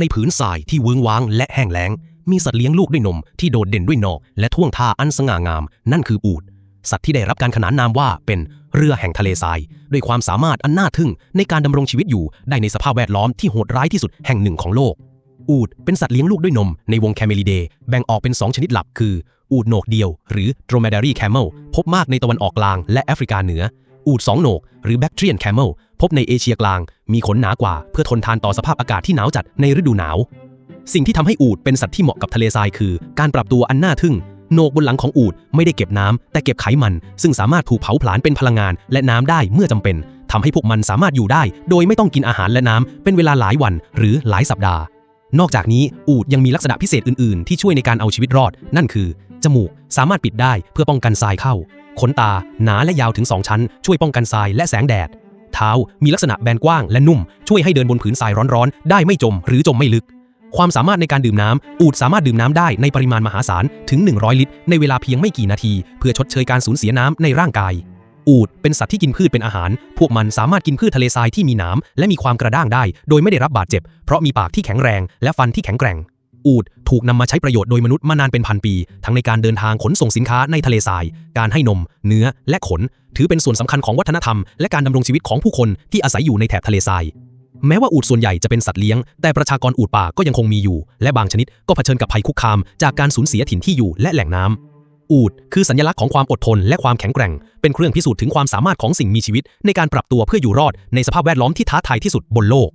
ในผืนทรายที่เวิ้งว้างและแห้งแล้ง มีสัตว์เลี้ยงลูกด้วยนมที่โดดเด่นด้วยหนอกและท่วงท่าอันสง่างาม นั่นคืออูฐสัตว์ที่ได้รับการขนานนามว่าเป็นเรือแห่งทะเลทราย ด้วยความสามารถอันน่าทึ่งในการดำรงชีวิตอยู่ได้ในสภาพแวดล้อมที่โหดร้ายที่สุดแห่งหนึ่งของโลก อูฐเป็นสัตว์เลี้ยงลูกด้วยนมในวงแคเมลิเดแบ่งออกเป็น 2 ชนิดหลักคือ อูฐโหนกเดียว หรือ dromedary camel พบมากในตะวันออกกลางและแอฟริกาเหนือ อูฐสองโหนก หรือ Bactrian camel พบในเอเชียกลาง มีขนหนากว่า เพื่อทนทานต่อสภาพอากาศที่หนาวจัดในฤดูหนาว สิ่งที่ทำให้อูฐเป็นสัตว์ที่เหมาะกับทะเลทรายคือ การปรับตัวอันน่าทึ่งโหนกบนหลังของอูฐไม่ได้เก็บน้ำแต่เก็บไขมัน ซึ่งสามารถถูกเผาผลาญเป็นพลังงานและน้ำได้เมื่อจำเป็นทำให้พวกมันสามารถอยู่ได้ โดยไม่ต้องกินอาหารและน้ำเป็นเวลาหลายวันหรือหลายสัปดาห์ นอกจากนี้อูฐยังมีลักษณะพิเศษอื่น ๆ ที่ช่วยในการเอาชีวิตรอด นั่นคือ จมูกสามารถปิดได้เพื่อป้องกันทรายเข้า ขนตาหนาและยาวถึง 2 ชั้น ช่วยป้องกันทรายและแสงแดด เท้ามีลักษณะแบนกว้างและนุ่ม ช่วยให้เดินบนผืนทรายร้อนๆ ได้ไม่จมหรือจมไม่ลึก ความสามารถในการดื่มน้ำ อูฐสามารถดื่มน้ำได้ในปริมาณมหาศาลถึง 100 ลิตร ในเวลาเพียงไม่กี่นาที เพื่อชดเชยการสูญเสียน้ำในร่างกาย อูฐเป็นสัตว์ที่กินพืชเป็นอาหาร พวกมันสามารถกินพืชทะเลทรายที่มีหนามและมีความกระด้างได้ โดยไม่ได้รับบาดเจ็บ เพราะมีปากที่แข็งแรง และฟันที่แข็งแกร่ง อูฐถูกนำมาใช้ประโยชน์โดยมนุษย์มานานเป็นพันปี ทั้งในการเดินทางขนส่งสินค้าในทะเลทราย การให้นม เนื้อ และขน ถือเป็นส่วนสำคัญของวัฒนธรรม และการดำรงชีวิตของผู้คนที่อาศัยอยู่ในแถบทะเลทราย แม้ว่าอูฐส่วนใหญ่จะเป็นสัตว์เลี้ยง แต่ประชากรอูฐป่าก็ยังคงมีอยู่ และบางชนิดก็เผชิญกับภัยคุกคาม จากการสูญเสียถิ่นที่อยู่และแหล่งน้ำอูฐคือสัญลักษณ์ของความอดทนและความแข็งแกร่ง เป็นเครื่องพิสูจน์ถึงความสามารถของสิ่งมีชีวิต ในการปรับตัวเพื่ออยู่รอดในสภาพแวดล้อมที่ท้าทายที่สุดบนโลก